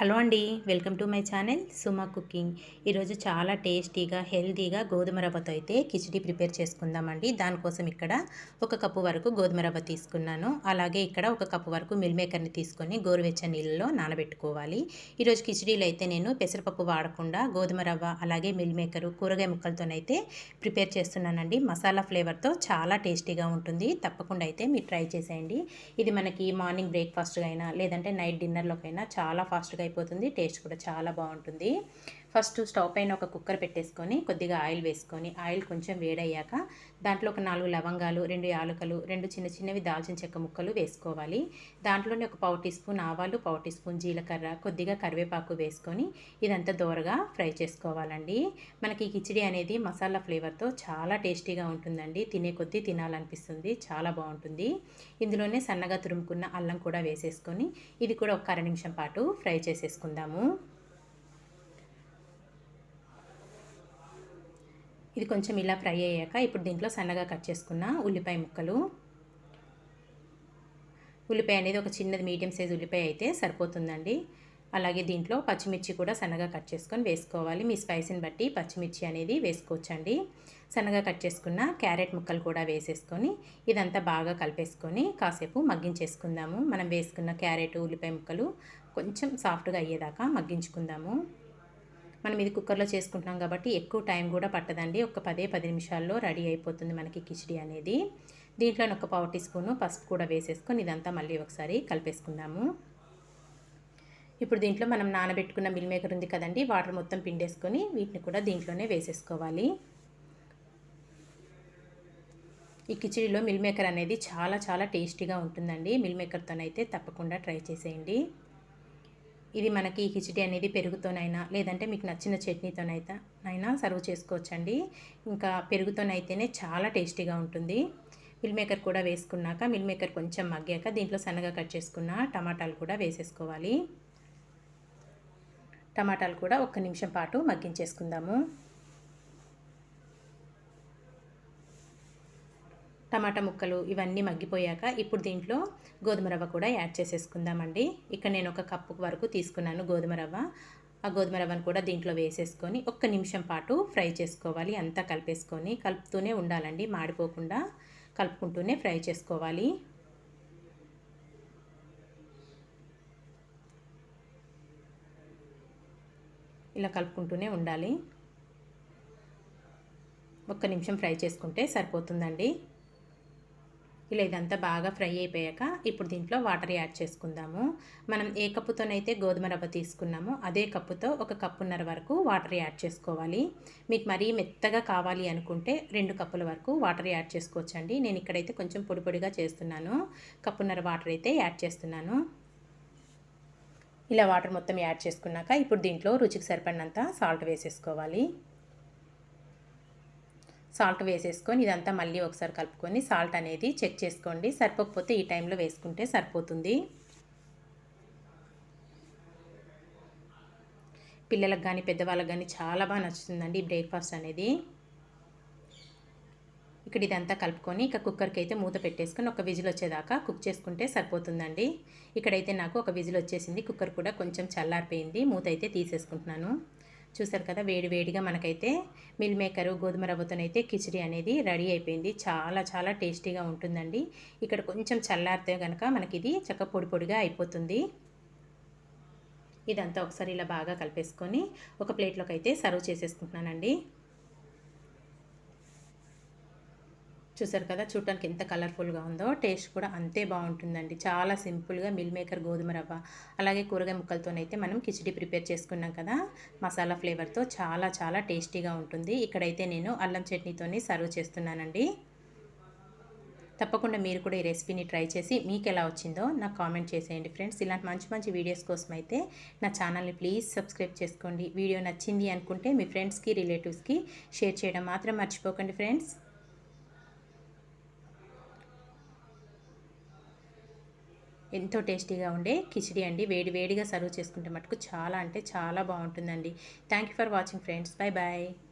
Hello అండి welcome to my channel Suma cooking. ఈరోజు చాలా టేస్టీగా హెల్తీగా గోధుమ రవ్వతో అయితే కిచిడి ప్రిపేర్ చేసుకుందామండి. దానికోసం ఇక్కడ ఒక కప్పు వరకు గోధుమ రవ్వ తీసుకున్నాను. అలాగే ఇక్కడ ఒక కప్పు వరకు మిల్ మేకర్ని తీసుకొని గోరువెచ్చ నీళ్ళలో నానబెట్టుకోవాలి. ఈరోజు కిచిడీలో అయితే నేను పెసరపప్పు వాడకుండా గోధుమ రవ్వ అలాగే మిల్ మేకరు కూరగాయ ముక్కలతోనైతే ప్రిపేర్ చేస్తున్నానండి. మసాలా ఫ్లేవర్తో చాలా టేస్టీగా ఉంటుంది. తప్పకుండా అయితే మీరు ట్రై చేసేయండి. ఇది మనకి మార్నింగ్ బ్రేక్ఫాస్ట్గా అయినా లేదంటే నైట్ డిన్నర్లోకైనా చాలా ఫాస్ట్గా అయిపోతుంది టేస్ట్ కూడా చాలా బాగుంటుంది. ఫస్ట్ స్టవ్ పైన ఒక కుక్కర్ పెట్టేసుకొని కొద్దిగా ఆయిల్ వేసుకొని ఆయిల్ కొంచెం వేడయ్యాక దాంట్లో ఒక నాలుగు లవంగాలు రెండు యాలకలు రెండు చిన్న చిన్నవి దాల్చిన చెక్క ముక్కలు వేసుకోవాలి. దాంట్లోనే ఒక పావు టీ స్పూన్ ఆవాలు పావు టీ స్పూన్ జీలకర్ర కొద్దిగా కరివేపాకు వేసుకొని ఇదంతా దోరగా ఫ్రై చేసుకోవాలండి. మనకి కిచిడి అనేది మసాలా ఫ్లేవర్తో చాలా టేస్టీగా ఉంటుందండి. తినే కొద్దీ తినాలనిపిస్తుంది చాలా బాగుంటుంది. ఇందులోనే సన్నగా తురుముకున్న అల్లం కూడా వేసేసుకొని ఇది కూడా ఒక అర నిమిషం పాటు ఫ్రై చేసేసుకుందాము. ఇది కొంచెం ఇలా ఫ్రై అయ్యాక ఇప్పుడు దీంట్లో సన్నగా కట్ చేసుకున్న ఉల్లిపాయ ముక్కలు. ఉల్లిపాయ అనేది ఒక చిన్నది మీడియం సైజ్ ఉల్లిపాయ అయితే సరిపోతుందండి. అలాగే దీంట్లో పచ్చిమిర్చి కూడా సన్నగా కట్ చేసుకొని వేసుకోవాలి. మీ స్పైసీని బట్టి పచ్చిమిర్చి అనేది వేసుకోవచ్చండి. సన్నగా కట్ చేసుకున్న క్యారెట్ ముక్కలు కూడా వేసేసుకొని ఇదంతా బాగా కలిపేసుకొని కాసేపు మగ్గించేసుకుందాము. మనం వేసుకున్న క్యారెట్ ఉల్లిపాయ ముక్కలు కొంచెం సాఫ్ట్గా అయ్యేదాకా మగ్గించుకుందాము. మనం ఇది కుక్కర్లో చేసుకుంటున్నాం కాబట్టి ఎక్కువ టైం కూడా పట్టదండి. ఒక పదే పది నిమిషాల్లో రెడీ అయిపోతుంది మనకి కిచిడి అనేది. దీంట్లో ఒక పావు టీ స్పూను పసుపు కూడా వేసేసుకొని ఇదంతా మళ్ళీ ఒకసారి కలిపేసుకుందాము. ఇప్పుడు దీంట్లో మనం నానబెట్టుకున్న మిల్ మేకర్ ఉంది కదండి వాటర్ మొత్తం పిండేసుకొని వీటిని కూడా దీంట్లోనే వేసేసుకోవాలి. ఈ కిచిడిలో మిల్ మేకర్ అనేది చాలా చాలా టేస్టీగా ఉంటుందండి. మిల్ మేకర్తోనైతే తప్పకుండా ట్రై చేసేయండి. ఇది మనకి ఈ కిచిడి అనేది పెరుగుతోనైనా లేదంటే మీకు నచ్చిన చట్నీతోనైతే అయినా సర్వ్ చేసుకోవచ్చండి. ఇంకా పెరుగుతోనైతేనే చాలా టేస్టీగా ఉంటుంది. మిల్ మేకర్ కూడా వేసుకున్నాక మిల్ మేకర్ కొంచెం మగ్గాక దీంట్లో సన్నగా కట్ చేసుకున్న టమాటాలు కూడా వేసేసుకోవాలి. టమాటాలు కూడా ఒక్క నిమిషం పాటు మగ్గించేసుకుందాము. టమాటా ముక్కలు ఇవన్నీ మగ్గిపోయాక ఇప్పుడు దీంట్లో గోధుమ రవ్వ కూడా యాడ్ చేసేసుకుందామండి. ఇక్కడ నేను ఒక కప్పు వరకు తీసుకున్నాను గోధుమ రవ్వ. ఆ గోధుమ రవ్వను కూడా దీంట్లో వేసేసుకొని ఒక్క నిమిషం పాటు ఫ్రై చేసుకోవాలి. అంతా కలిపేసుకొని కలుపుతూనే ఉండాలండి. మాడిపోకుండా కలుపుకుంటూనే ఫ్రై చేసుకోవాలి. ఇలా కలుపుకుంటూనే ఉండాలి. ఒక్క నిమిషం ఫ్రై చేసుకుంటే సరిపోతుందండి. ఇలా ఇదంతా బాగా ఫ్రై అయిపోయాక ఇప్పుడు దీంట్లో వాటర్ యాడ్ చేసుకుందాము. మనం ఏ కప్పుతోనైతే గోధుమ రవ్వ తీసుకున్నామో అదే కప్పుతో ఒక కప్పున్నర వరకు వాటర్ యాడ్ చేసుకోవాలి. మీకు మరీ మెత్తగా కావాలి అనుకుంటే రెండు కప్పుల వరకు వాటర్ యాడ్ చేసుకోవచ్చండి. నేను ఇక్కడైతే కొంచెం పొడి పొడిగా చేస్తున్నాను. కప్పున్నర వాటర్ అయితే యాడ్ చేస్తున్నాను. ఇలా వాటర్ మొత్తం యాడ్ చేసుకున్నాక ఇప్పుడు దీంట్లో రుచికి సరిపడినంత సాల్ట్ వేసేసుకోవాలి. సాల్ట్ వేసేసుకొని ఇదంతా మళ్ళీ ఒకసారి కలుపుకొని సాల్ట్ అనేది చెక్ చేసుకోండి. సరిపోకపోతే ఈ టైంలో వేసుకుంటే సరిపోతుంది. పిల్లలకు కానీ పెద్దవాళ్ళకి కానీ చాలా బాగా నచ్చుతుందండి బ్రేక్ఫాస్ట్ అనేది. ఇక్కడ ఇదంతా కలుపుకొని ఇక కుక్కర్కి అయితే మూత పెట్టేసుకొని ఒక విజిల్ వచ్చేదాకా కుక్ చేసుకుంటే సరిపోతుందండి. ఇక్కడైతే నాకు ఒక విజిల్ వచ్చేసింది. కుక్కర్ కూడా కొంచెం చల్లారిపోయింది. మూత అయితే తీసేసుకుంటున్నాను. చూసారు కదా వేడి వేడిగా మనకైతే మిల్ మేకరు గోధుమ రవ్వతోనైతే కిచిడి అనేది రెడీ అయిపోయింది. చాలా చాలా టేస్టీగా ఉంటుందండి. ఇక్కడ కొంచెం చల్లారితే కనుక మనకి ఇది చక్క పొడి పొడిగా అయిపోతుంది. ఇదంతా ఒకసారి ఇలా బాగా కలిపేసుకొని ఒక ప్లేట్లోకి అయితే సర్వ్ చేసేసుకుంటున్నానండి. చూసారు కదా చూడటానికి ఎంత కలర్ఫుల్గా ఉందో టేస్ట్ కూడా అంతే బాగుంటుందండి. చాలా సింపుల్గా మిల్ మేకర్ గోధుమ రవ్వ అలాగే కూరగాయ ముక్కలతోనైతే మనం కిచిడి ప్రిపేర్ చేసుకున్నాం కదా మసాలా ఫ్లేవర్తో చాలా చాలా టేస్టీగా ఉంటుంది. ఇక్కడైతే నేను అల్లం చట్నీతోని సర్వ్ చేస్తున్నానండి. తప్పకుండా మీరు కూడా ఈ రెసిపీని ట్రై చేసి మీకు ఎలా వచ్చిందో నాకు కామెంట్ చేసేయండి ఫ్రెండ్స్. ఇలాంటి మంచి మంచి వీడియోస్ కోసం అయితే నా ఛానల్ని ప్లీజ్ సబ్స్క్రైబ్ చేసుకోండి. వీడియో నచ్చింది అనుకుంటే మీ ఫ్రెండ్స్కి రిలేటివ్స్కి షేర్ చేయడం మాత్రం మర్చిపోకండి ఫ్రెండ్స్. ఎంతో టేస్టీగా ఉండే కిచిడి అండి. వేడి వేడిగా సర్వ్ చేసుకుంటే మటుకు చాలా అంటే చాలా బాగుంటుందండి. Thank for watching friends bye bye